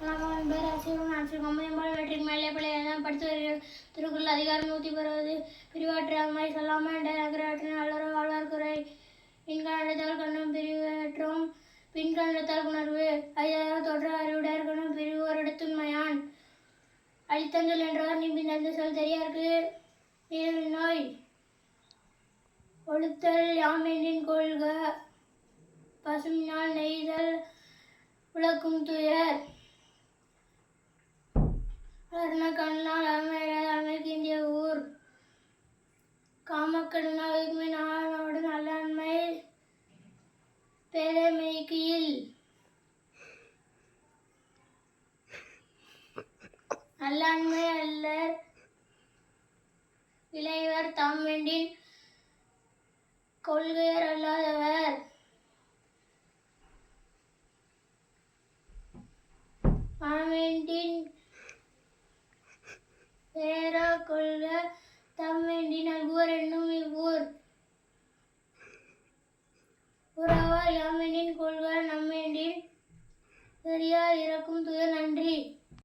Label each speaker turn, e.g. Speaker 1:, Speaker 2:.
Speaker 1: வணக்கம் என் பேர் அசீவன் ஆட்சி கம்பெனிபால் மெட்ரிக் மேல்நிலைப்பள்ளியில் படித்து வருகிறேன் திருக்குறள் அதிகாரம் நூற்றி பருவது அம்மாய் சொல்லாமல் என்ற நகராற்றின் அல்லற வாழ்வார்குறை பின்காண்டத்தால் கண்ணும் பிரிவேற்றும். பின்காண்டத்தால் உணர்வு. ஐயாவது தொடர் அறிவுடையார் கண்ணும் பிரிவு வருடத்துண்மையான் அழித்தஞ்சல் என்றவர் நிம்பிந்த சொல் தெரியாருக்கு? நோய் ஒழுத்தல் யாமென்றின் கொள்க. பசுமினால் நெய்தல் உலக்கும் துயர். வளர்ன கண்ணால் அமையாத அமைக்கு ஊர். காமக்கடனாவுக்கு நல்லாண்மை பேரமைக்கியில். நல்லாண்மை அல்ல இளைவர் தாம் வேண்டின் கொள்கையர் அல்லாதவர். மாமேண்டின் பேரா கொள்க தம்மேண்டி நல்குவர் என்னும் இவ்வூர். உறவார் யாமெனின் கொள்க நம்மேண்டின் பெரியார் இறக்கும் துயர் நன்றி.